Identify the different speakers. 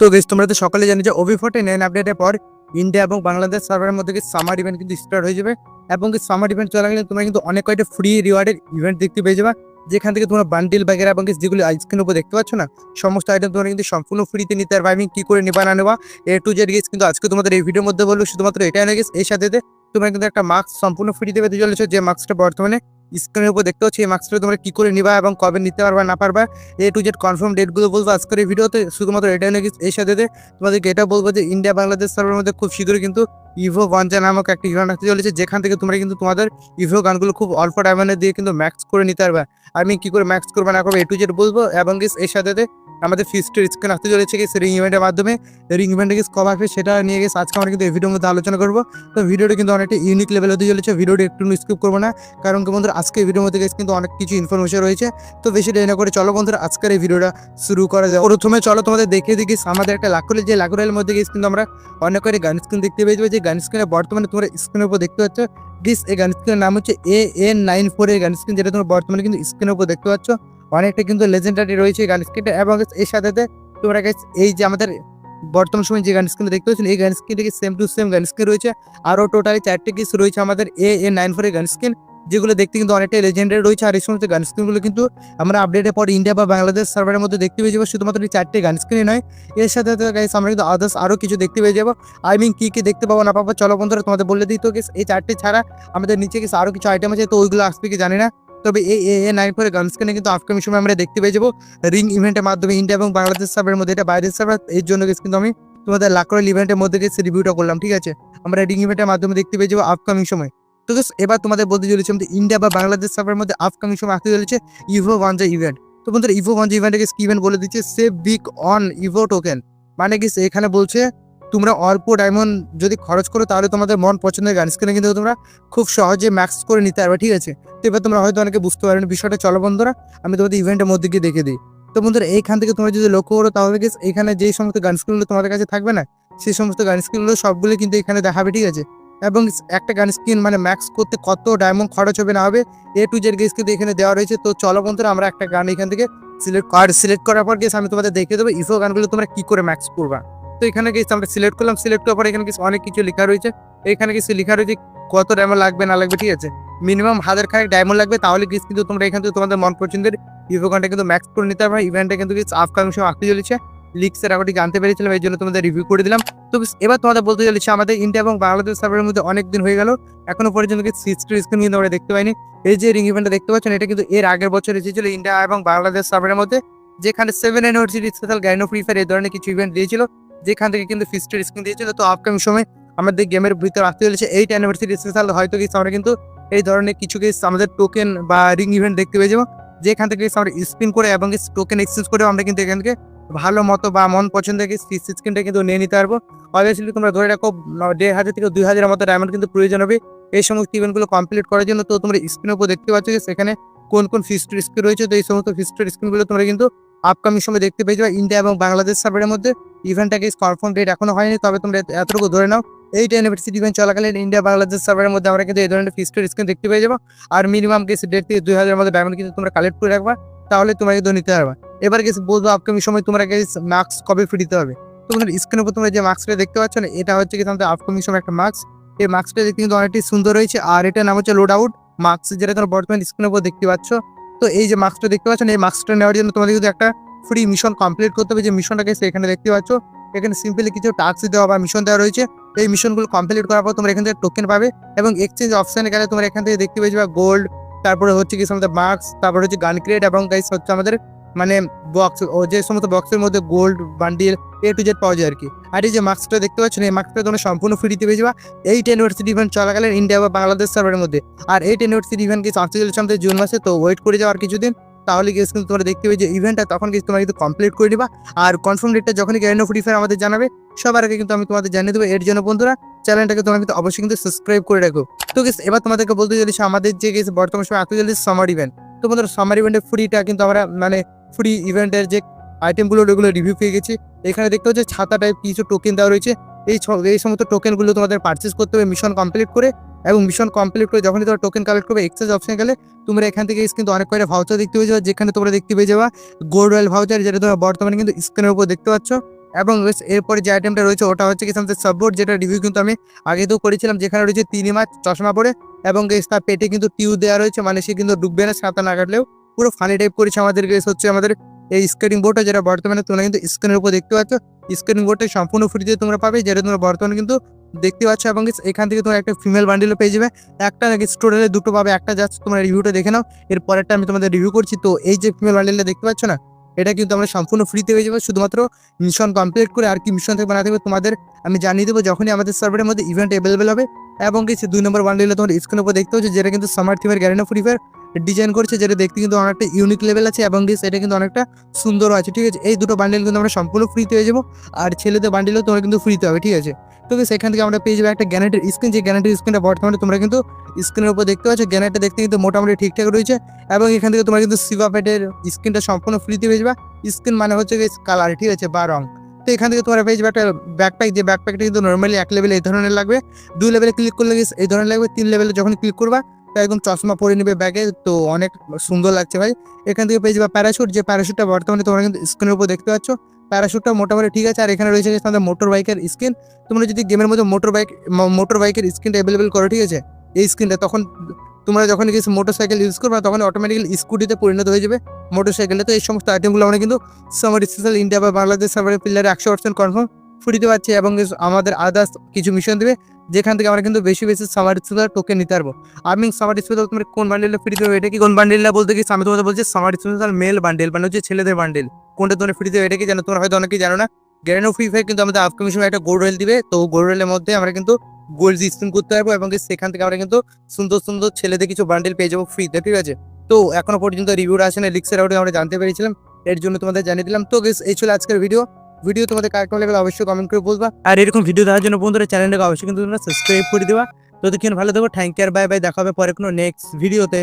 Speaker 1: তো গেস তোমরা তো সকালে জানি যে ওভি ফোর্টি নাইন আপডেটের পর ইন্ডিয়া এবং বাংলাদেশ সার্ভারের মধ্যে কি সামার ইভেন্ট কিন্তু স্টার্ট হয়ে যাবে এবং কি সামার ইভেন্ট চলাকালীন তোমরা কিন্তু অনেক কয়টা ফ্রি রিওয়ার্ডের ইভেন্ট দেখতে পেয়ে যাবে। যেখান থেকে তোমরা বান্ডিল বাগেরা এবং যেগুলো আইসক্রিনের উপর দেখতে পাচ্ছ না, সমস্ত আইটেম তোমরা কিন্তু সম্পূর্ণ ফ্রিতে নিতে পারবে। আমি কি করে নিবা না নেওয়া এ টু জেড গেস কিন্তু আজকে তোমাদের এই ভিডিওর মধ্যে বলব, শুধুমাত্র এটাই না গেস সাথে সাথে তোমরা কিন্তু একটা মাস্ক সম্পূর্ণ ফ্রিতে পেতে চলেছো, যে মাস্কটা বর্তমানে স্ক্রিনের উপর দেখতে পাচ্ছি এই মাস্কটা তোমরা কী করে নিবা এবং কবে নিতে পারবা, না পারবা? এ টু জেড কনফার্ম ডেটগুলো বলব আজকের এই ভিডিওতে। শুধুমাত্র এটা নাকি এই সাথে তোমাদেরকে এটা বলব যে ইন্ডিয়া বাংলাদেশ সার্ভারের মধ্যে খুব শীঘ্রই কিন্তু ইভো গঞ্জা নামক একটা ইভেন্ট আসতে চলেছে। যেখান থেকে তোমরা কিন্তু তোমাদের ইভো গানগুলো খুব অল্প ডায়মন্ডে দিয়ে কিন্তু ম্যাক্স করে নিতে পারবা। আমি কি করে ম্যাক্স করব না করব এ টু জেড বলব এবং এর সাথে আমাদের ফিস্টের স্ক্রিন আসতে চলেছে গেছে রিং ইভেন্টের মাধ্যমে। রিং ইভেন্টে গেছে কবে আসবে সেটা নিয়ে গেছে আজকে আমরা কিন্তু এই ভিডিওর মধ্যে আলোচনা করব। তো ভিডিওটা কিন্তু অনেকটা ইউনিক লেভেল হতে চলেছে ভিডিওটা একটু স্কিপ করব না। কারণ কি বন্ধুরা আজকে ভিডিওর মধ্যে গেছে কিন্তু অনেক কিছু ইনফরমেশন রয়েছে। তো বেশি দেরি না করে চলো বন্ধুরা, আজকের এই ভিডিওটা শুরু করা যায় প্রথমে চলো তোমাদের দেখিয়ে দিই আমাদের একটা লাকুরের যে লাকুরের মধ্যে গেছে কিন্তু আমরা অনেক করে গান স্ক্রিন দেখতে পেয়ে যাব যে গান স্ক্রিনে বর্তমানে তোমরা স্ক্রিনের উপর দেখতে পাচ্ছ গিস এই গান স্ক্রিনের নাম হচ্ছে এ এন নাইন ফোর এর গান স্ক্রিন যেটা তোমরা বর্তমানে কিন্তু স্ক্রিনের উপর দেখতে পাচ্ছ। অনেকটা কিন্তু লেজেন্ডারি রয়েছে গান স্ক্রিনটা এবং এর সাথে তোমরা এই যে আমাদের বর্তমান সময় যে গান স্ক্রিন দেখতে পাচ্ছেন, এই গান স্ক্রিন থেকে same to same gun screen রয়েছে। আরও টোটালি চারটে কিস রয়েছে আমাদের এ এ নাইন ফোর এর গান স্ক্রিন যেগুলো দেখতে কিন্তু অনেকটাই লেজেন্ডারি রয়েছে। আর এই সমস্ত গান স্ক্রিনগুলো কিন্তু আমরা আপডেটের পর ইন্ডিয়া বা বাংলাদেশ সার্ভারের মধ্যে দেখতে পেয়ে যাব। শুধুমাত্র এই চারটে গান স্ক্রিনই নয়, এর সাথে গাইস আমরা কিন্তু আদার্স আরও কিছু দেখতে পেয়ে যাব। আই মিন কী কী দেখতে পাবো না পাবো, চলো বন্ধুরা তোমাদের বলে দিই তো এই চারটে ছাড়া আমাদের নিচে কিছু আরও কিছু আইটেম আছে, তো ওইগুলো আসবে কি জানি না। তবে এই এ এ নাইন ফোর গান স্ক্রিনে কিন্তু আপকামিং সময় আমরা দেখতে পেয়ে যাব। রিং ইভেন্টের মাধ্যমে ইন্ডিয়া এবং বাংলাদেশ সার্ভারের মধ্যে, এটা বাইরের সার্ভার এর জন্য কিন্তু আমি তোমাদের লাকরল ইভেন্টের মধ্যে গেছে রিভিউটা করলাম, ঠিক আছে? আমরা রিং ইভেন্টের মাধ্যমে দেখতে পেয়ে যাব আপকামিং সময়। তো এবার তোমাদের বলতে চলেছি আমাদের ইন্ডিয়া বা বাংলাদেশ সার্ভারের মধ্যে আপকামিং সময় আসতে চলেছে ইভো ওয়ানজা ইভেন্ট তো বন্ধুরা ইভো ওয়ানজা কি ইভেন্ট বলে দিচ্ছে? Save big on Evo token মানে গেছে এখানে বলছে তোমরা অল্প ডায়মন্ড যদি খরচ করো, তাহলে তোমাদের মন পছন্দের গান। স্ক্রিনে কিন্তু তোমরা খুব সহজে ম্যাক্স করে নিতে পারবে, ঠিক আছে? তো এবার তোমরা হয়তো অনেকে বুঝতে পারেন বিষয়টা। চলো বন্ধুরা, আমি তোমাদের ইভেন্টের মধ্যে গিয়ে দেখে দিই। তো বন্ধুরা, এইখান থেকে তোমরা যদি লক্ষ্য করো, তাহলে এখানে যেই সমস্ত গান স্ক্রিনগুলো তোমাদের কাছে থাকবে না, সেই সমস্ত গান স্ক্রিনগুলো সবগুলো কিন্তু এখানে দেখাবে, ঠিক আছে? এবং একটা গান স্ক্রিন মানে ম্যাক্স করতে কত ডায়মন্ড খরচ হবে না হবে এ টু জেড গেস কিন্তু এখানে দেওয়া রয়েছে। তো চলো বন্ধুরা, আমরা একটা গান এখান থেকে সিলেক্ট কার্ড সিলেক্ট করার পর গেস আমি তোমাদের দেখিয়ে দেবো ইফো গানগুলো তোমরা কী করে ম্যাক্স করবা। তো এখানে গেস আমরা সিলেক্ট করলাম সিলেক্ট করার পর এখানে কিছু অনেক কিছু লেখা রয়েছে। এখানে কিছু লেখা রয়েছে কত ডায়মন্ড লাগবে, না লাগবে, ঠিক আছে? মিনিমাম হাজার খানেক ডায়মন্ড লাগবে, তাহলে গেস কিন্তু তোমরা এখান থেকে তোমাদের মন পছন্দের ইভো গানটা কিন্তু ম্যাক্স করে নিতে পারবে। ইভেন্টটা কিন্তু আপকামিং সময় আসতে চলেছে। লিক্সের আগটি জানতে পেরেছিলাম, এই জন্য তোমাদের রিভিউ করে দিলাম। তো এবার তোমাদের বলতে চলেছে, আমাদের ইন্ডিয়া এবং বাংলাদেশ সার্ভারের মধ্যে অনেক দিন হয়ে গেল, এখনও পর্যন্ত সিক্সটি স্ক্রিন কিন্তু আমরা দেখতে পাইনি। এই যে রিং ইভেন্টটা দেখতে পাচ্ছেন, এটা কিন্তু এর আগের বছর এসেছিল ইন্ডিয়া এবং বাংলাদেশ সার্ভারের মধ্যে, যেখানে সেভেন ইউনিভার্সিটি স্পেশাল গাইনো ফ্রি ফায়ার এই ধরনের কিছু ইভেন্ট দিয়েছিল। যেখান থেকে কিন্তু ফিস্টের স্ক্রিন দিয়েছিল। তো আপকামিং সময় আমাদের গেমের ভিতরে আসতে চলেছে এইট অ্যানিভার্সারি স্পেশাল হয়তো কিছু আমরা কিন্তু এই ধরনের কিছু কিছু আমাদের টোকেন বা রিং ইভেন্ট দেখতে পেয়ে যাব। যেখান থেকে আমরা স্পিন করে এবং টোকেন এক্সচেঞ্জ করে আমরা কিন্তু এখান থেকে ভালো মতো বা মন পছন্দের স্ক্রিনটা কিন্তু নিয়ে নিতে পারব। অবভিয়াসলি তোমরা ধরে রাখো দেড় হাজার থেকে দুই হাজারের মতো ডায়মন্ড কিন্তু প্রয়োজন হবে এই সমস্ত ইভেন্টগুলো কমপ্লিট করার জন্য। তো তোমরা স্ক্রিনের উপর দেখতে পাচ্ছ যে সেখানে কোন কোন ফিস্টের স্ক্রিন রয়েছে। তো এই সমস্ত ফিস্টের স্ক্রিনগুলো তোমরা কিন্তু আপকামিং সময় দেখতে পেয়ে যাবে ইন্ডিয়া এবং বাংলাদেশ সার্ভারের মধ্যে। ইভেন্টটাকে কনফার্ম ডেট এখনও হয়নি, তবে তোমরা এতটুকু ধরে নাও। এই ইউনিভার্সিটি ইভেন্ট চলাকালীন ইন্ডিয়া বাংলাদেশ সার্ভারের মধ্যে আমরা কিন্তু এই ধরনের ফিস্টের স্ক্রিন দেখতে পেয়ে যাব। আর মিনিমাম কেস ডেট থেকে দুই হাজারের মধ্যে ডায়মন্ড কিন্তু তোমরা কালেক্ট করে রাখবা, তাহলে তোমরা কিন্তু নিতে পারবা। এবার গেছে বলব আপকামিং সময় তোমরা গেছে মার্কস কবে ফ্রি দিতে হবে? তোমাদের স্ক্রিনের উপর তোমরা যে মার্কসটা দেখতে পাচ্ছ না, এটা হচ্ছে কি তোমাদের আপকামিং সময় একটা মার্কস এই মার্কসটা দেখতে কিন্তু অনেকটাই সুন্দর রয়েছে, আর এটার নাম হচ্ছে লোড আউট মার্কস যেটা তোমরা বর্তমানে স্ক্রিনের উপর দেখতে পাচ্ছ তো এই যে মার্কসটা দেখতে পাচ্ছেন, এই মার্কসটা নেওয়ার জন্য তোমাদের কিন্তু একটা ফ্রি মিশন কমপ্লিট করতে হবে। যে মিশনটাকে এখানে দেখতে পাচ্ছ, এখানে সিম্পলি কিছু টাস্ক দেওয়া বা মিশন দেওয়া রয়েছে। এই মিশনগুলো কমপ্লিট করার পর তোমরা এখান থেকে টোকেন পাবে এবং এক্সচেঞ্জ অপশানে গেলে তোমরা এখান থেকে দেখতে পেয়ে যাবে গোল্ড তারপরে হচ্ছে কি আমাদের মাস্ক তারপরে হচ্ছে গান ক্রিয়েট এবং গাইস হচ্ছে আমাদের মানে বক্স ও যে সমস্ত বক্সের মধ্যে gold bundle A to Z পাওয়া যায় আর কি আর এই যে মাস্কটা দেখতে পাচ্ছেন এই মার্কসটা তোমরা সম্পূর্ণ ফ্রিতে পেয়ে যাবা। এইট ইউনিভার্সিটি ইভেন্ট চলাকালীন ইন্ডিয়া বা বাংলাদেশ সার্ভারের মধ্যে। আর এইট ইউনিভার্সিটি ইভেন্ট কি আসতে চলেছে আমাদের জুন মাসে তো ওয়েট করে যাওয়ার কিছুদিন। তাহলে গিয়ে কিন্তু তোমরা দেখতে পেয়ে যে ইভেন্টটা তখন কিন্তু তোমরা কিন্তু কমপ্লিট করে দিবা আর কনফার্ম ডেটটা যখনই গ্যারেন্ট ফ্রি আমাদের জানাবে সবার আগে কিন্তু আমি তোমাদের জানিয়ে দেবো। এর জন্য বন্ধুরা চ্যানেলটাকে তোমরা কিন্তু অবশ্যই কিন্তু সাবস্ক্রাইব করে রাখো। তো guys, এবার তোমাদেরকে বলতে চলেছি আমাদের যে গেছে বর্তমান সময় আসতে চলেছে সামার ইভেন্ট তো বন্ধুরা সামার ইভেন্টের ফ্রিটা কিন্তু আমরা মানে ফ্রি ইভেন্টের যে আইটেমগুলো ওগুলো রিভিউ পেয়ে গেছি। এখানে দেখতে হচ্ছে ছাতা টাইপ কিছু টোকেন দেওয়া রয়েছে। এই এই সমস্ত টোকেনগুলো তোমাদের পারচেস করতে হবে মিশন কমপ্লিট করে এবং মিশন কমপ্লিট করে যখনই তোমরা টোকেন কালেক্ট করবে এক্সচেঞ্জ অপশন গেলে তোমরা এখান থেকে কিন্তু অনেক কয়টা ভাউচার দেখতে পেয়ে যাবে। যেখানে তোমরা দেখতে পেয়ে যাবা গোল্ড রয়্যাল ভাউচার যেটা তোমরা বর্তমানে কিন্তু স্ক্রিনের উপর দেখতে পাচ্ছ। এবং এরপরে যে আইটেমটা রয়েছে, ওটা হচ্ছে কি আমাদের সাববোর্ড যেটা রিভিউ কিন্তু আমি আগে তো করেছিলাম, যেখানে রয়েছে তিন মাছ চশমা পরে এবং তার পেটে কিন্তু টিউ দেওয়া রয়েছে মানে সে কিন্তু ডুববে না, সাঁতার না কাটলেও। পুরো ফানি টাইপ করেছে আমাদের guys, হচ্ছে আমাদের এই স্কেটিং বোর্ডটা যেটা বর্তমানে তোমরা কিন্তু স্ক্রিনের উপর দেখতে পাচ্ছ। স্কেটিং বোর্ডটা সম্পূর্ণ ফ্রিতে তোমরা পাবে যেটা তোমরা বর্তমানে কিন্তু দেখতে পাচ্ছ এবং এখান থেকে তোমরা একটা ফিমেল বান্ডিলও পেয়ে যাবে। একটা নাকি স্টোরেলে দুটো পাবে একটা জাস্ট তোমরা রিভিউটা দেখে নাও। এর পরেরটা আমি তোমাদের রিভিউ করছি। তো এই যে ফিমেল বান্ডিলটা দেখতে পাচ্ছ না এটা কিন্তু আমরা সম্পূর্ণ ফ্রিতে পেয়ে যাব। শুধুমাত্র মিশন কমপ্লিট করে আর কি মিশন থেকে বানাতে হবে তোমাদের আমি জানিয়ে দেবো যখনই আমাদের সার্ভারের মধ্যে ইভেন্ট অ্যাভেলেবেল হবে। এবং কিছু দুই নম্বর বান্ডিলে তোমার স্ক্রিনের উপর দেখতে হচ্ছে যেটা কিন্তু সামার থিমের গ্যারেন্টি ফ্রি ফায়ার ডিজাইন করছে, যেটা দেখতে কিন্তু অনেকটা ইউনিক লেভেল আছে এবং এটা কিন্তু অনেকটা সুন্দর আছে, ঠিক আছে? এই দুটো বান্ডিল কিন্তু আমরা সম্পূর্ণ ফ্রিতে হয়ে যাব, আর ছেলেদের বান্ডিলও তোমার কিন্তু ফ্রিতে হবে, ঠিক আছে? তো সেখান থেকে আমরা পেয়ে যাব একটা গ্যানেটের স্ক্রিন যে গ্যানেটের স্ক্রিনটা বর্তমানে তোমরা কিন্তু স্ক্রিনের উপর দেখতে পাচ্ছ গ্যানেটটা দেখতে কিন্তু মোটামুটি ঠিকঠাক রয়েছে এবং এখান থেকে তোমরা কিন্তু সিভা প্যাডের স্ক্রিনটা সম্পূর্ণ ফ্রিতে পেয়ে যাবে। স্ক্রিন মানে হচ্ছে কালার ঠিক আছে? বা রং। তো এখান থেকে তোমরা পেয়ে যাবে একটা ব্যাকপ্যাক যে ব্যাকপ্যাকটা কিন্তু নর্মালি এক লেভেলে এই ধরনের লাগবে। দুই লেভেলে ক্লিক করলে এই ধরনের লাগবে, তিন লেভেলে যখন ক্লিক করবা একদম চশমা পরে নেবে ব্যাগে, তো অনেক সুন্দর লাগছে ভাই। এখান থেকে পেয়ে যাবে প্যারাশুট যে প্যারাশুটটা বর্তমানে তোমরা কিন্তু স্ক্রিনের উপর দেখতে পাচ্ছ প্যারাশুটটা মোটামুটি ঠিক আছে। আর এখানে রয়েছে তোমাদের মোটর বাইকের স্ক্রিন তোমরা যদি গেমের মধ্যে মোটর বাইক মোটর বাইকের স্ক্রিনটা অ্যাভেলেবেল করো, ঠিক আছে? এই স্ক্রিনটা তখন তোমরা যখন কিছু মোটর সাইকেল ইউজ করবে, তখন অটোমেটিক্যালি স্কুটিতে পরিণত হয়ে যাবে মোটর সাইকেলে তো এই সমস্ত আইটেমগুলো আমরা কিন্তু সামার স্পেশাল ইন্ডিয়া বা বাংলাদেশ সার্ভারের প্লেয়ারে একশো পার্সেন্ট কনফার্ম ফ্রিতে পাচ্ছি এবং আমাদের আদার্স কিছু মিশন দেবে, যেখান থেকে আমরা কিন্তু বেশি বেশি সামার স্পেশাল টোকেন নিতে পারব। আমি সামার স্পেশাল তোমার কোন বান্ডেলটা ফ্রিতে দেবে এটা কি কোন বান্ডেলটা বলতে কি আমি তোমাদের বলছি সামার স্পেশাল মেল বান্ডেল মানে হচ্ছে ছেলেদের বান্ডেল কোনটা তোমার ফ্রিতে দেবে, এটা কি জানো? তোমরা হয়তো অনেকেই জানো না। গ্যারেনো ফ্রি ফায়ার কিন্তু আমাদের আপকামিং সময় একটা গোল্ড রেল দিবে। তো গোল্ড রেলের মধ্যে আমরা কিন্তু গোল্ড স্পিন করতে পারব এবং সেখান থেকে আমরা কিন্তু সুন্দর সুন্দর ছেলেদের কিছু বান্ডেল পেয়ে যাব ফ্রিতে ঠিক আছে? তো এখনও পর্যন্ত রিভিউটা আসে না লিক্সের আউটে আমরা জানতে পেরেছিলাম, এর জন্য তোমাদের জানিয়ে দিলাম। তো এই ছিল আজকের ভিডিও ভিডিও তোমাদের কার লাগলে অবশ্যই কমেন্ট করে বলবা। আর এরকম ভিডিও দেওয়ার জন্য বন্ধুরা চ্যানেলটাকে অবশ্যই কিন্তু সাবস্ক্রাইব করে দেওয়া ততক্ষণ ভালো থাকো থ্যাংক ইউ বাই বাই দেখা হবে পরে কোনো নেক্সট ভিডিওতে